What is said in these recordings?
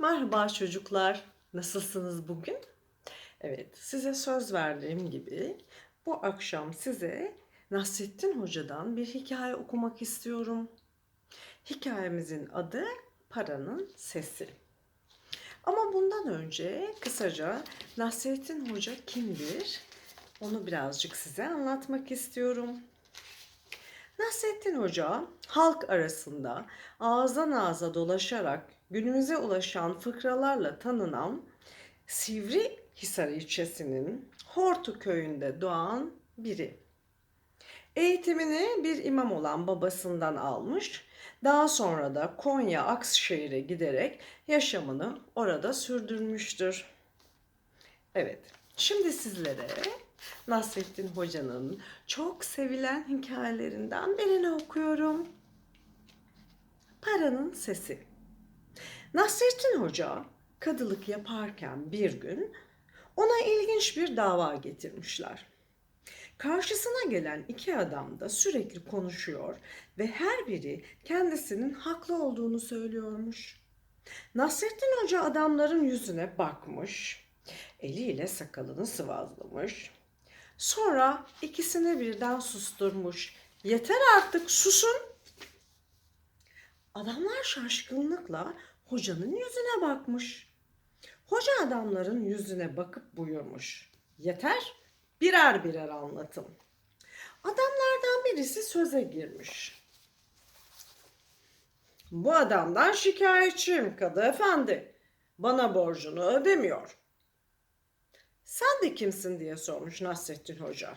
Merhaba çocuklar. Nasılsınız bugün? Evet, size söz verdiğim gibi bu akşam size Nasrettin Hoca'dan bir hikaye okumak istiyorum. Hikayemizin adı Paranın Sesi. Ama bundan önce kısaca Nasrettin Hoca kimdir? Onu birazcık size anlatmak istiyorum. Nasrettin Hoca halk arasında ağızdan ağza dolaşarak günümüze ulaşan fıkralarla tanınan Sivri Hisar ilçesinin Hortu köyünde doğan biri. Eğitimini bir imam olan babasından almış, daha sonra da Konya Akşehir'e giderek yaşamını orada sürdürmüştür. Evet, şimdi sizlere Nasrettin Hoca'nın çok sevilen hikayelerinden birini okuyorum. Paranın Sesi. Nasrettin Hoca kadılık yaparken bir gün ona ilginç bir dava getirmişler. Karşısına gelen iki adam da sürekli konuşuyor ve her biri kendisinin haklı olduğunu söylüyormuş. Nasrettin Hoca adamların yüzüne bakmış, eliyle sakalını sıvazlamış. Sonra ikisini birden susturmuş. Yeter artık susun. Adamlar şaşkınlıkla hocanın yüzüne bakmış. Hoca adamların yüzüne bakıp buyurmuş. Yeter, birer birer anlatın. Adamlardan birisi söze girmiş. Bu adamdan şikayetçiyim kadı efendi. Bana borcunu ödemiyor. Sen de kimsin diye sormuş Nasrettin Hoca.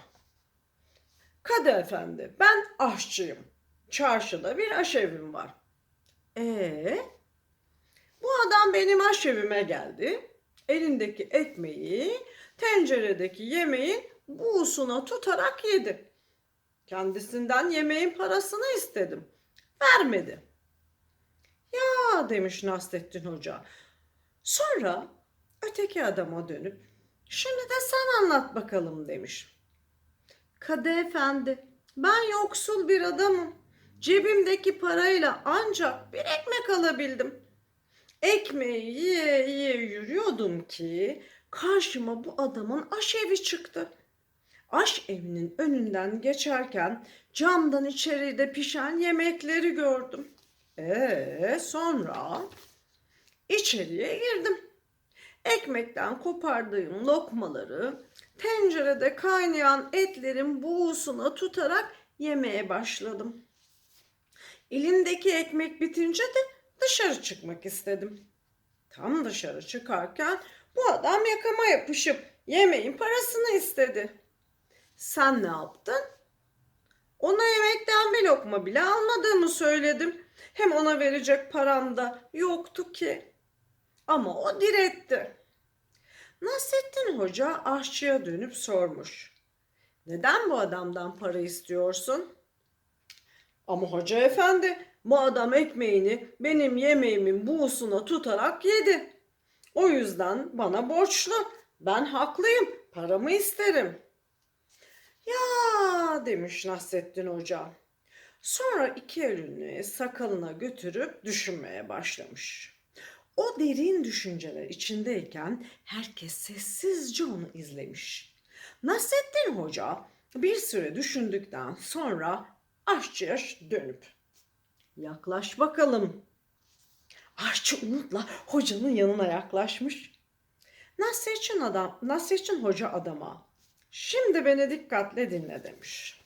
Kadı efendi, ben aşçıyım. Çarşıda bir aşevim var. Ee, bu adam benim aşevime geldi. Elindeki ekmeği tenceredeki yemeğin buğusuna tutarak yedi. Kendisinden yemeğin parasını istedim. Vermedi. Ya demiş Nasrettin Hoca. Sonra öteki adama dönüp şimdi de sen anlat bakalım demiş. Kadı efendi ben yoksul bir adamım. Cebimdeki parayla ancak bir ekmek alabildim. Ekmeği yiye yiye yürüyordum ki karşıma bu adamın aşevi çıktı. Aş evinin önünden geçerken camdan içeride pişen yemekleri gördüm. Ee sonra içeriye girdim. Ekmekten kopardığım lokmaları tencerede kaynayan etlerin buğusuna tutarak yemeye başladım. Elimdeki ekmek bitince de dışarı çıkmak istedim. Tam dışarı çıkarken bu adam yakama yapışıp yemeğin parasını istedi. Sen ne yaptın? Ona yemekten bir lokma bile almadığımı söyledim. Hem ona verecek param da yoktu ki. Ama o diretti. Nasrettin Hoca aşçıya dönüp sormuş. Neden bu adamdan para istiyorsun? Ama hoca efendi bu adam ekmeğini benim yemeğimin buğusuna tutarak yedi. O yüzden bana borçlu. Ben haklıyım. Paramı isterim. Ya demiş Nasrettin Hoca. Sonra iki elini sakalına götürüp düşünmeye başlamış. O derin düşünceler içindeyken herkes sessizce onu izlemiş. Nasrettin Hoca bir süre düşündükten sonra aşçıya dönüp yaklaş bakalım. Aşçı umutla hocanın yanına yaklaşmış. Nasrettin adam, Nasrettin Hoca adama şimdi beni dikkatle dinle demiş.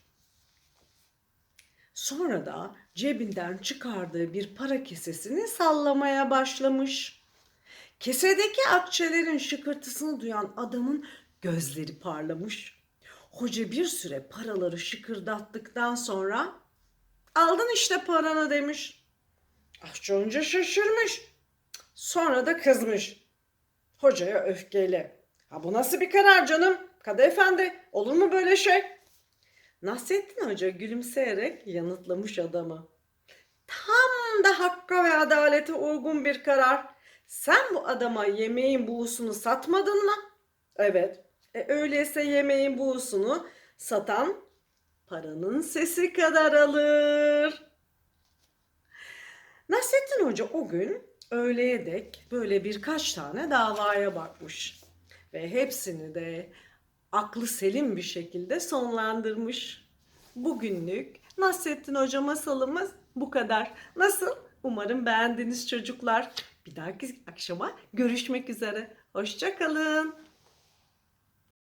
Sonra da cebinden çıkardığı bir para kesesini sallamaya başlamış. Kesedeki akçelerin şıkırtısını duyan adamın gözleri parlamış. Hoca bir süre paraları şıkırdattıktan sonra aldın işte paranı demiş. Aşçı önce şaşırmış. Sonra da kızmış. Hocaya öfkeyle. Ha bu nasıl bir karar canım? Kadı efendi olur mu böyle şey? Nasrettin Hoca gülümseyerek yanıtlamış adamı. Tam da hakka ve adalete uygun bir karar. Sen bu adama yemeğin buğusunu satmadın mı? Evet. E, öyleyse yemeğin buğusunu satan paranın sesi kadar alır. Nasrettin Hoca o gün öğleye dek böyle birkaç tane davaya bakmış. Ve hepsini de aklı selim bir şekilde sonlandırmış. Bugünlük Nasrettin Hoca masalımız bu kadar. Nasıl? Umarım beğendiniz çocuklar. Bir dahaki akşama görüşmek üzere. Hoşçakalın.